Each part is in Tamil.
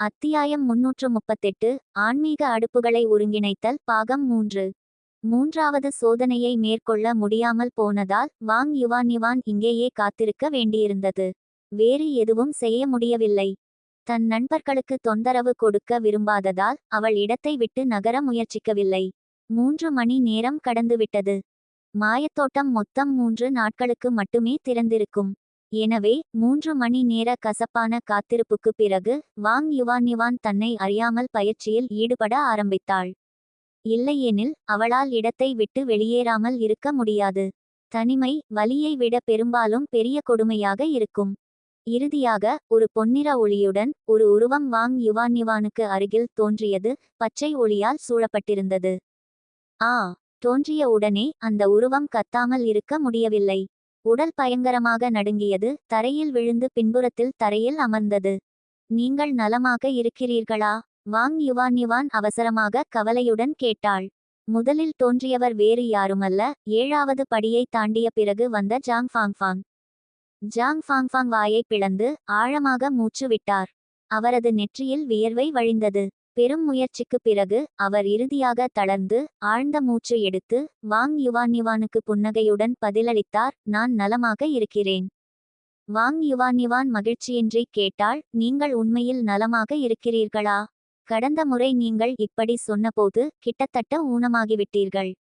அத்தியாயம் முன்னூற்று முப்பத்தெட்டு ஆன்மீக அடுப்புகளை ஒருங்கிணைத்தல் பாகம் மூன்று. மூன்றாவது சோதனையை மேற்கொள்ள முடியாமல் போனதால் வாங் யுவான் யுவான் இங்கேயே காத்திருக்க வேண்டியிருந்தது. வேறு எதுவும் செய்ய முடியவில்லை. தன் நண்பர்களுக்கு தொந்தரவு கொடுக்க விரும்பாததால் அவள் இடத்தை விட்டு நகர முயற்சிக்கவில்லை. மூன்று மணி நேரம் கடந்துவிட்டது. மாயத்தோட்டம் மொத்தம் மூன்று நாட்களுக்கு மட்டுமே திறந்திருக்கும். எனவே மூன்று மணி நேர கசப்பான காத்திருப்புக்கு பிறகு வாங் யுவான் யுவான் தன்னை அறியாமல் பயிற்சியில் ஈடுபட ஆரம்பித்தாள். இல்லையெனில் அவளால் இடத்தை விட்டு வெளியேறாமல் இருக்க முடியாது. தனிமை வலியை விட பெரும்பாலும் பெரிய கொடுமையாக இருக்கும். இறுதியாக ஒரு பொன்னிற ஒளியுடன் ஒரு உருவம் வாங் யுவான் யுவானுக்கு அருகில் தோன்றியது பச்சை ஒளியால் சூழப்பட்டிருந்தது. ஆ தோன்றிய உடனே அந்த உருவம் கத்தாமல் இருக்க முடியவில்லை. உடல் பயங்கரமாக நடுங்கியது தரையில் விழுந்து பின்புறத்தில் தரையில் அமர்ந்தது. நீங்கள் நலமாக இருக்கிறீர்களா? வாங் யுவான் யுவான் அவசரமாக கவலையுடன் கேட்டாள். முதலில் தோன்றியவர் வேறு யாருமல்ல ஏழாவது படியை தாண்டிய பிறகு வந்த ஜாங் ஃபாங்ஃபாங் ஜாங் ஃபாங்ஃபாங் வாயை பிளந்து ஆழமாக மூச்சு விட்டார் அவரது நெற்றியில் வியர்வை வழிந்தது. பெரும் முயற்சிக்குப் பிறகு அவர் இறுதியாக தளர்ந்து ஆழ்ந்த மூச்சு எடுத்து வாங் யுவான் யுவானுக்கு புன்னகையுடன் பதிலளித்தார் நான் நலமாக இருக்கிறேன். வாங் யுவான் யுவான் மகிழ்ச்சியின்றி கேட்டால் நீங்கள் உண்மையில் நலமாக இருக்கிறீர்களா? கடந்த முறை நீங்கள் இப்படி சொன்னபோது கிட்டத்தட்ட ஊனமாகிவிட்டீர்கள்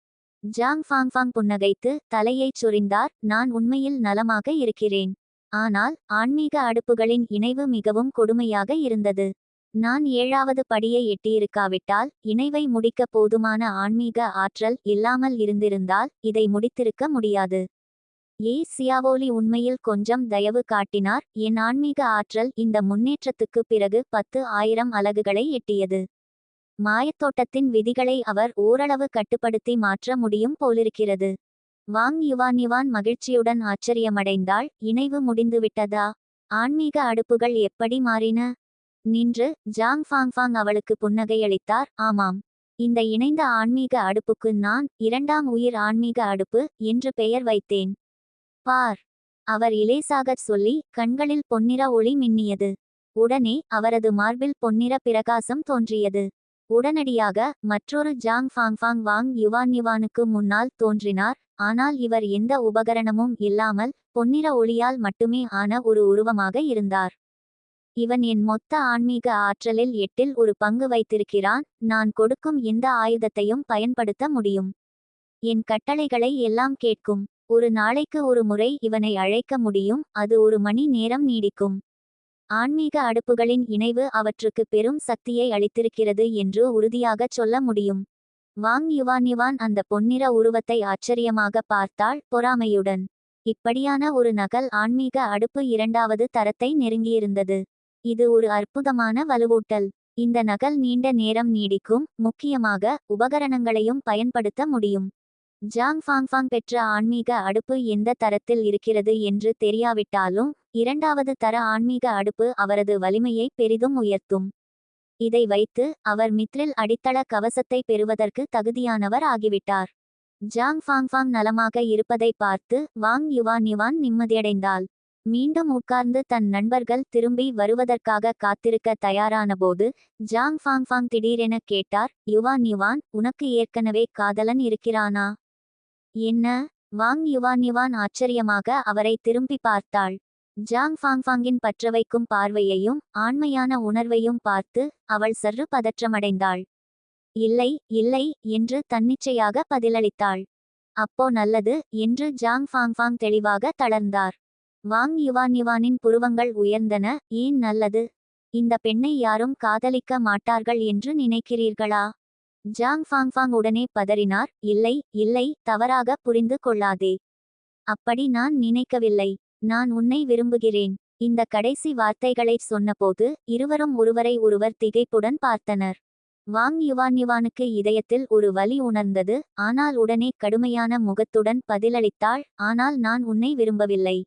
ஜாங் ஃபாங்ஃபாங் புன்னகைத்து தலையைச் சொரிந்தார் நான் உண்மையில் நலமாக இருக்கிறேன். ஆனால் ஆன்மீக அடுப்புகளின் இணைவு மிகவும் கொடுமையாக இருந்தது. நான் ஏழாவது படியை எட்டியிருக்காவிட்டால் இணைவை முடிக்க போதுமான ஆன்மீக ஆற்றல் இல்லாமல் இருந்திருந்தால் இதை முடித்திருக்க முடியாது. ஏ. சியாவோலி உண்மையில் கொஞ்சம் தயவு காட்டினார். என் ஆன்மீக ஆற்றல் இந்த முன்னேற்றத்துக்கு பிறகு பத்து ஆயிரம் அலகுகளை எட்டியது. மாயத்தோட்டத்தின் விதிகளை அவர் ஓரளவு கட்டுப்படுத்தி மாற்ற முடியும் போலிருக்கிறது. வாங் யுவான் யுவான் மகிழ்ச்சியுடன் ஆச்சரியமடைந்தாள். இணைவு முடிந்துவிட்டதா? ஆன்மீக அடுப்புகள் எப்படி மாறின? நின்று ஜாங் ஃபாங்ஃபாங் அவளுக்கு புன்னகையளித்தார் ஆமாம். இந்த இணைந்த ஆன்மீக அடுப்புக்கு நான் இரண்டாம் உயிர் ஆன்மீக அடுப்பு என்று பெயர் வைத்தேன். பார். அவர் இலேசாகச் சொல்லி கண்களில் பொன்னிற ஒளி மின்னியது. உடனே அவரது மார்பில் பொன்னிற பிரகாசம் தோன்றியது. உடனடியாக மற்றொரு ஜாங் ஃபாங்ஃபாங் வாங் யுவான் யுவானுக்கு முன்னால் தோன்றினார். ஆனால் இவர் எந்த உபகரணமும் இல்லாமல் பொன்னிற ஒளியால் மட்டுமே ஆன ஒரு உருவமாக இருந்தார். இவன் என் மொத்த ஆன்மீக ஆற்றலில் எட்டில் ஒரு பங்கு வைத்திருக்கிறான். நான் கொடுக்கும் எந்த ஆயுதத்தையும் பயன்படுத்த முடியும். என் கட்டளைகளை எல்லாம் கேட்கும். ஒரு நாளைக்கு ஒரு முறை இவனை அழைக்க முடியும். அது ஒரு மணி நேரம் நீடிக்கும். ஆன்மீக அடுப்புகளின் இணைவு அவற்றுக்கு பெரும் சக்தியை அளித்திருக்கிறது என்று உறுதியாகச் சொல்ல முடியும். வாங் யுவான் யுவான் அந்த பொன்னிற உருவத்தை ஆச்சரியமாக பார்த்தாள் பொறாமையுடன். இப்படியான ஒரு நகல் ஆன்மீக அடுப்பு இரண்டாவது தரத்தை நெருங்கியிருந்தது. இது ஒரு அற்புதமான வலுவூட்டல். இந்த நகல் நீண்ட நேரம் நீடிக்கும் முக்கியமாக உபகரணங்களையும் பயன்படுத்த முடியும். ஜாங் ஃபாங்ஃபாங் பெற்ற ஆன்மீக அடுப்பு எந்த தரத்தில் இருக்கிறது என்று தெரியாவிட்டாலும் இரண்டாவது தர ஆன்மீக அடுப்பு அவரது வலிமையை பெரிதும் உயர்த்தும். இதை வைத்து அவர் மித்ரில் அடித்தள கவசத்தை பெறுவதற்கு தகுதியானவர் ஆகிவிட்டார். ஜாங் ஃபாங்ஃபாங் நலமாக இருப்பதை பார்த்து வாங் யுவான் யுவான் நிம்மதியடைந்தாள். மீண்டும் உட்கார்ந்து தன் நண்பர்கள் திரும்பி வருவதற்காக காத்திருக்க தயாரானபோது ஜாங் ஃபாங் ஃபாங் திடீரென கேட்டார் யுவான் யுவான் உனக்கு ஏற்கனவே காதலன் இருக்கிறானா? என்ன? வாங் யுவான் யுவான் ஆச்சரியமாக அவரை திரும்பி பார்த்தாள். ஜாங் ஃபாங்ஃபாங்கின் பற்றவைக்கும் பார்வையையும் ஆண்மையான உணர்வையும் பார்த்து அவள் சற்று பதற்றமடைந்தாள். இல்லை இல்லை என்று தன்னிச்சையாக பதிலளித்தாள். அப்போ நல்லது என்று ஜாங் ஃபாங்ஃபாங் தெளிவாக தளர்ந்தார். வாங் யுவான் யுவானின் புருவங்கள் உயர்ந்தன ஏன் நல்லது? இந்த பெண்ணை யாரும் காதலிக்க மாட்டார்கள் என்று நினைக்கிறீர்களா? ஜாங் ஃபாங்ஃபாங் உடனே பதறினார் இல்லை இல்லை தவறாக புரிந்து கொள்ளாதே. அப்படி நான் நினைக்கவில்லை நான் உன்னை விரும்புகிறேன். இந்த கடைசி வார்த்தைகளைச் சொன்னபோது இருவரும் ஒருவரை ஒருவர் திகைப்புடன் பார்த்தனர். வாங் யுவான் யுவானுக்கு இதயத்தில் ஒரு வலி உணர்ந்தது ஆனால் உடனே கடுமையான முகத்துடன் பதிலளித்தாள் ஆனால் நான் உன்னை விரும்பவில்லை.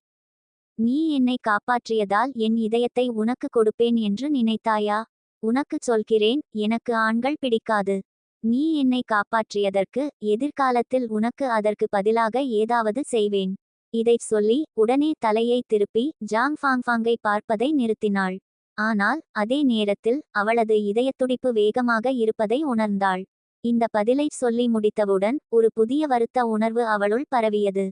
நீ என்னை காப்பாற்றியதால் என் இதயத்தை உனக்கு கொடுப்பேன் என்று நினைத்தாயா? உனக்குச் சொல்கிறேன் எனக்கு ஆண்கள் பிடிக்காது. நீ என்னை காப்பாற்றியதற்கு எதிர்காலத்தில் உனக்கு அதற்கு பதிலாக ஏதாவது செய்வேன். இதைச் சொல்லி உடனே தலையை திருப்பி ஜாங் ஃபாங்ஃபாங்கை பார்ப்பதை நிறுத்தினாள். ஆனால் அதே நேரத்தில் அவளது இதயத்துடிப்பு வேகமாக இருப்பதை உணர்ந்தாள். இந்த பதிலை சொல்லி முடித்தவுடன் ஒரு புதிய வருத்த உணர்வு அவளுள் பரவியது.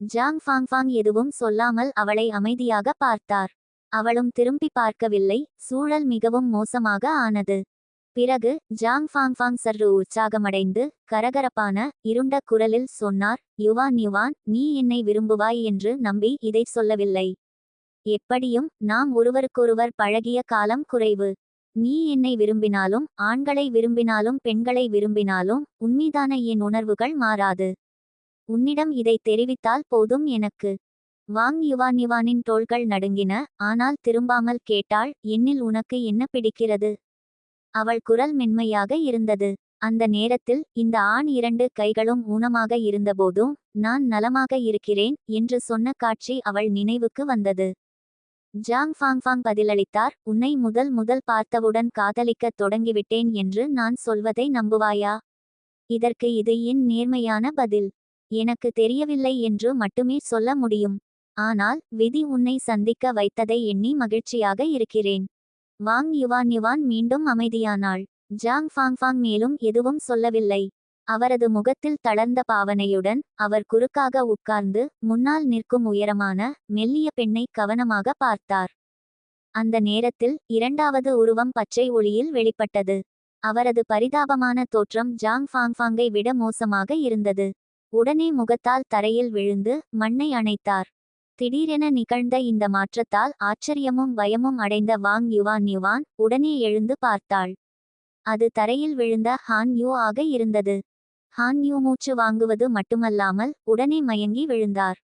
ஜாங் ஃபாங்ஃபாங் எதுவும் சொல்லாமல் அவளை அமைதியாக பார்த்தார். அவளும் திரும்பி பார்க்கவில்லை. சூழல் மிகவும் மோசமாக ஆனது. பிறகு ஜாங் ஃபாங்ஃபாங் சர்ரு உற்சாகமடைந்து கரகரப்பான இருண்ட குரலில் சொன்னார் யுவான் யுவான் நீ என்னை விரும்புவாய் என்று நம்பி இதை சொல்லவில்லை. எப்படியும் நாம் ஒருவருக்கொருவர் பழகிய காலம் குறைவு. நீ என்னை விரும்பினாலும் ஆண்களை விரும்பினாலும் பெண்களை விரும்பினாலும் உன்மீதான என் உணர்வுகள் மாறாது. உன்னிடம் இதை தெரிவித்தால் போதும் எனக்கு. வாங் யுவான் யுவானின் தோள்கள் நடுங்கின ஆனால் திரும்பாமல் கேட்டாள் என்னில் உனக்கு என்ன பிடிக்கிறது? அவள் குரல் மென்மையாக இருந்தது. அந்த நேரத்தில் இந்த ஆண் இரண்டு கைகளும் ஊனமாக இருந்தபோதும் நான் நலமாக இருக்கிறேன் என்று சொன்ன காட்சி அவள் நினைவுக்கு வந்தது. ஜாங் ஃபாங்ஃபாங் பதிலளித்தார் உன்னை முதல் முதல் பார்த்தவுடன் காதலிக்கத் தொடங்கிவிட்டேன் என்று நான் சொல்வதை நம்புவாயா? இதற்கு இது என் நேர்மையான பதில். எனக்கு தெரியவில்லை என்று மட்டுமே சொல்ல முடியும். ஆனால் விதி உன்னை சந்திக்க வைத்ததை எண்ணி மகிழ்ச்சியாக இருக்கிறேன். வாங் யுவான் யுவான் மீண்டும் அமைதியானாள். ஜாங் ஃபாங்ஃபாங் மேலும் எதுவும் சொல்லவில்லை. அவரது முகத்தில் தளர்ந்த பாவனையுடன் அவர் குறுக்காக உட்கார்ந்து முன்னால் நிற்கும் உயரமான மெல்லிய பெண்ணை கவனமாக பார்த்தார். அந்த நேரத்தில் இரண்டாவது உருவம் பச்சை ஒளியில் வெளிப்பட்டது. அவரது பரிதாபமான தோற்றம் ஜாங் ஃபாங்ஃபாங்கை விட மோசமாக இருந்தது. உடனே முகத்தால் தரையில் விழுந்து மண்ணை அணைத்தார். திடீரென நிகழ்ந்த இந்த மாற்றத்தால் ஆச்சரியமும் பயமும் அடைந்த வாங் யுவான் யுவான் உடனே எழுந்து பார்த்தாள். அது தரையில் விழுந்த ஹான் யூ ஆக இருந்தது. ஹான் யூ மூச்சு வாங்குவது மட்டுமல்லாமல் உடனே மயங்கி விழுந்தார்.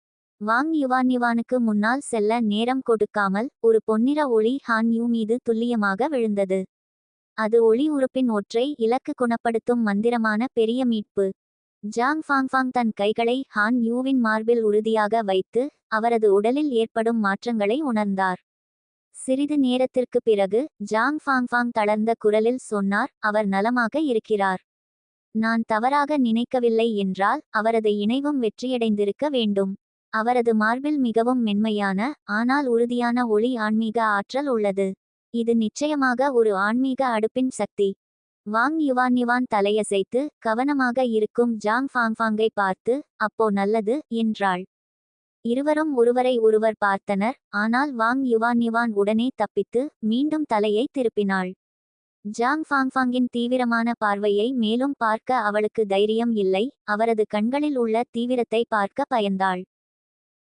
வாங் யுவான் யுவானுக்கு முன்னால் செல்ல நேரம் கொடுக்காமல் ஒரு பொன்னிற ஒளி ஹான் யூ மீது துல்லியமாக விழுந்தது. அது ஒளி உறுப்பின் ஒற்றை இலக்கு குணப்படுத்தும் மந்திரமான பெரிய மீட்பு. ஜாங் ஃபாங்ஃபாங் தன் கைகளை ஹான் யூவின் மார்பில் உறுதியாக வைத்து அவரது உடலில் ஏற்படும் மாற்றங்களை உணர்ந்தார். சிறிது நேரத்திற்கு பிறகு ஜாங் ஃபாங்ஃபாங் தளர்ந்த குரலில் சொன்னார் அவர் நலமாக இருக்கிறார். நான் தவறாக நினைக்கவில்லை என்றால் அவரது இணைவும் வெற்றியடைந்திருக்க வேண்டும். அவரது மார்பில் மிகவும் மென்மையான ஆனால் உறுதியான ஒளி ஆன்மீக ஆற்றல் உள்ளது. இது நிச்சயமாக ஒரு ஆன்மீக அடுப்பின் சக்தி. வாங் யுவான் யுவான் தலையசைத்து கவனமாக இருக்கும் ஜாங் ஃபாங்ஃபாங்கை பார்த்து அப்போ நல்லது என்றாள். இருவரும் ஒருவரை ஒருவர் பார்த்தனர். ஆனால் வாங் யுவான் யுவான் உடனே தப்பித்து மீண்டும் தலையை திருப்பினாள். ஜாங் ஃபாங்ஃபாங்கின் தீவிரமான பார்வையை மேலும் பார்க்க அவளுக்கு தைரியம் இல்லை. அவரது கண்களில் உள்ள தீவிரத்தை பார்க்க பயந்தாள்.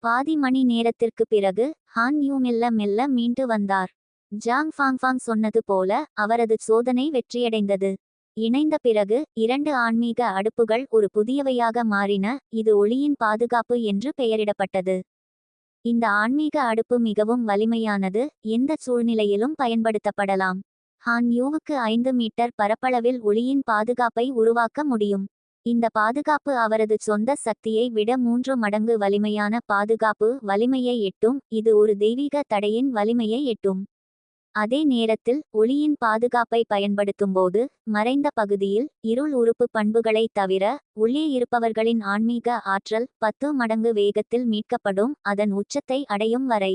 பாதி மணி நேரத்திற்கு பிறகு ஹான் யூ மெல்ல மெல்ல மீண்டு வந்தார். ஜாங் ஃபாங்ஃபாங் சொன்னது போல அவரது சோதனை வெற்றியடைந்தது. இணைந்த பிறகு இரண்டு ஆன்மீக அடுப்புகள் ஒரு புதியவையாக மாறின இது ஒளியின் பாதுகாப்பு என்று பெயரிடப்பட்டது. இந்த ஆன்மீக அடுப்பு மிகவும் வலிமையானது எந்த சூழ்நிலையிலும் பயன்படுத்தப்படலாம். ஹான் யூவுக்கு ஐந்து மீட்டர் பரப்பளவில் ஒளியின் பாதுகாப்பை உருவாக்க முடியும். இந்த பாதுகாப்பு அவரது சொந்த சக்தியை விட மூன்று மடங்கு வலிமையான பாதுகாப்பு வலிமையை எட்டும் இது ஒரு தெய்வீக தடையின் வலிமையை எட்டும். அதே நேரத்தில் ஒளியின் பாதுகாப்பை பயன்படுத்தும்போது மறைந்த பகுதியில் இருள் உறுப்பு பண்புகளை தவிர உள்ளே இருப்பவர்களின் ஆன்மீக ஆற்றல் பத்து மடங்கு வேகத்தில் மீட்கப்படும் அதன் உச்சத்தை அடையும் வரை.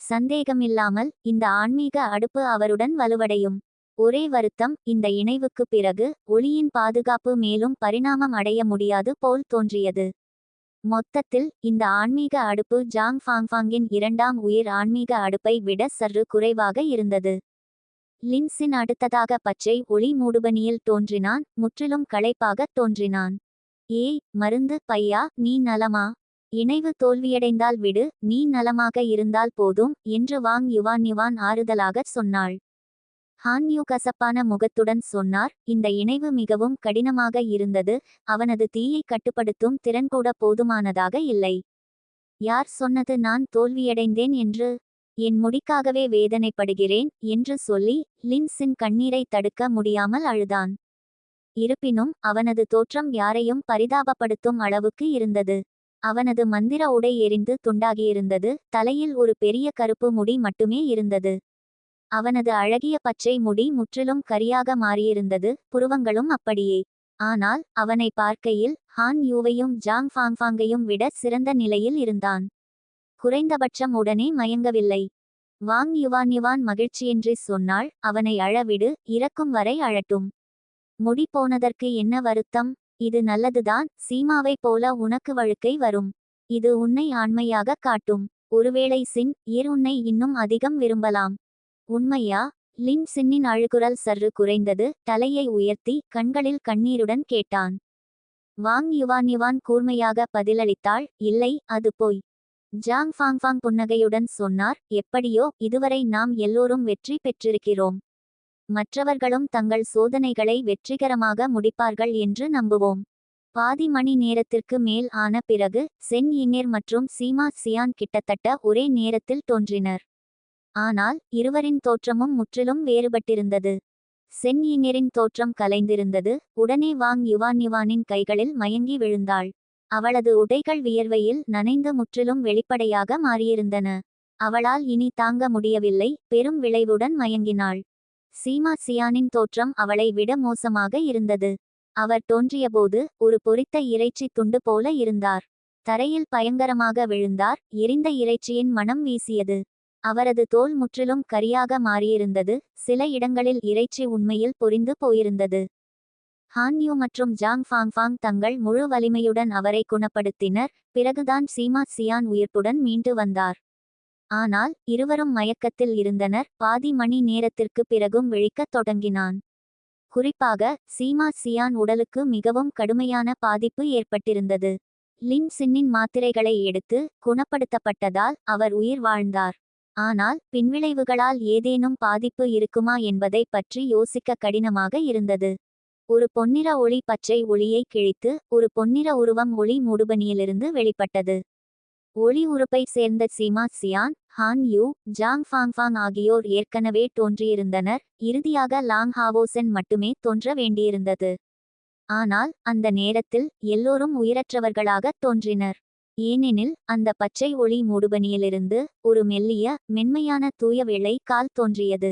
சந்தேகமில்லாமல் இந்த ஆன்மீக அடுப்பு அவருடன் வலுவடையும். ஒரே வருத்தம் இந்த இணைவுக்கு பிறகு ஒளியின் பாதுகாப்பு மேலும் பரிணாமம் அடைய முடியாது போல் தோன்றியது. மொத்தத்தில் இந்த ஆன்மீக அடுப்பு ஜாங் ஃபாங்ஃபாங்கின் இரண்டாம் உயிர் ஆன்மீக அடுப்பை விட சற்று குறைவாக இருந்தது. லின்சின் அடுத்ததாக பச்சை ஒளி மூடுபனியில் தோன்றினான் முற்றிலும் களைப்பாகத் தோன்றினான். ஏய் மருந்து பையா நீ நலமா? இணைவு தோல்வியடைந்தால் விடு நீ நலமாக இருந்தால் போதும் என்று வாங் யுவான் யுவான் ஆறுதலாகச் சொன்னாள். ஹான்யூ கசப்பான முகத்துடன் சொன்னார். இந்த இணைவு மிகவும் கடினமாக இருந்தது. அவனது தீயை கட்டுப்படுத்தும் திறன் கூட போதுமானதாக இல்லை. யார் சொன்னது நான் தோல்வியடைந்தேன் என்று? என் முடிக்காகவே வேதனைப்படுகிறேன் என்று சொல்லி லின்ஸின் கண்ணீரை தடுக்க முடியாமல் அழுதான். இருப்பினும் அவனது தோற்றம் யாரையும் பரிதாபப்படுத்தும் அளவுக்கு இருந்தது. அவனது மந்திர உடை எரிந்து துண்டாகியிருந்தது. தலையில் ஒரு பெரிய கருப்பு முடி மட்டுமே இருந்தது. அவனது அழகிய பச்சை முடி முற்றிலும் கரியாக மாறியிருந்தது புருவங்களும் அப்படியே. ஆனால் அவனை பார்க்கையில் ஹான் யூவையும் ஜாங் ஃபாங்ஃபாங்கையும் விட சிறந்த நிலையில் இருந்தான். குறைந்தபட்சம் உடனே மயங்கவில்லை. வாங் யுவான் யுவான் மகிழ்ச்சியின்றி சொன்னாள் அவனை அழவிடு இறக்கும் வரை அழட்டும். முடி போனதற்கு என்ன வருத்தம்? இது நல்லதுதான் சீமாவைப் போல உனக்கு வழுக்கை வரும். இது உன்னை ஆண்மையாக காட்டும். ஒருவேளை சின் இர் உன்னை இன்னும் அதிகம் விரும்பலாம். உண்மையா? லின் சின்னின் அழுகுரல் சற்று குறைந்தது தலையை உயர்த்தி கண்களில் கண்ணீருடன் கேட்டான். வாங் யுவான் யுவான் கூர்மையாக பதிலளித்தாள் இல்லை அது போய். ஜாங் ஃபாங் புன்னகையுடன் சொன்னார் எப்படியோ இதுவரை நாம் எல்லோரும் வெற்றி பெற்றிருக்கிறோம். மற்றவர்களும் தங்கள் சோதனைகளை வெற்றிகரமாக முடிப்பார்கள் என்று நம்புவோம். பாதி மணி நேரத்திற்கு மேல் ஆன பிறகு சென் இங்கேர் மற்றும் சீமா சியான் கிட்டத்தட்ட ஒரே நேரத்தில் தோன்றினர். ஆனால் இருவரின் தோற்றமும் முற்றிலும் வேறுபட்டிருந்தது. சென் இங்கேரின் தோற்றம் கலைந்திருந்தது. உடனே வாங் யுவான் யுவானின் கைகளில் மயங்கி விழுந்தாள். அவளது உடைகள் வியர்வையில் நனைந்து முற்றிலும் வெளிப்படையாக மாறியிருந்தன. அவளால் இனி தாங்க முடியவில்லை. பெரும் விளைவுடன் மயங்கினாள். சீமா சியானின் தோற்றம் அவளை விட மோசமாக இருந்தது. அவர் தோன்றியபோது ஒரு பொரித்த இறைச்சி துண்டு போல இருந்தார். தரையில் பயங்கரமாக விழுந்தார். எரிந்த இறைச்சியின் மனம் வீசியது. அவரது தோல் முற்றிலும் கரியாக மாறியிருந்தது சில இடங்களில் இறைச்சி உண்மையில் பொரிந்து போயிருந்தது. ஹான்யூ மற்றும் ஜாங் ஃபாங்ஃபாங் தங்கள் முழு வலிமையுடன் அவரை குணப்படுத்தினர் பிறகுதான் சீமா சியான் உயிர்ப்புடன் மீண்டு வந்தார். ஆனால் இருவரும் மயக்கத்தில் இருந்தனர் பாதி மணி நேரத்திற்கு பிறகும் விழிக்கத் தொடங்கினான். குறிப்பாக சீமா சியான் உடலுக்கு மிகவும் கடுமையான பாதிப்பு ஏற்பட்டிருந்தது. லின் சின்னின் மாத்திரைகளை எடுத்து குணப்படுத்தப்பட்டதால் அவர் உயிர் வாழ்ந்தார். ஆனால் பின்விளைவுகளால் ஏதேனும் பாதிப்பு இருக்குமா என்பதை பற்றி யோசிக்க கடினமாக இருந்தது. ஒரு பொன்னிற ஒளி பச்சை ஒளியை கிழித்து ஒரு பொன்னிற உருவம் ஒளி மூடுபனியிலிருந்து வெளிப்பட்டது. ஒளி உறுப்பை சேர்ந்த Sima Xian Han Yu Zhang Fangfang ஆகியோர் ஏற்கனவே தோன்றியிருந்தனர் இறுதியாக லாங் ஹாவோசென் மட்டுமே தோன்ற வேண்டியிருந்தது. ஆனால் அந்த நேரத்தில் எல்லோரும் உயிரற்றவர்களாக தோன்றினர். ஏனெனில் அந்த பச்சை ஒளி மூடுபனியிலிருந்து ஒரு மெல்லிய மென்மையான தூய வெள்ளை கால் தோன்றியது.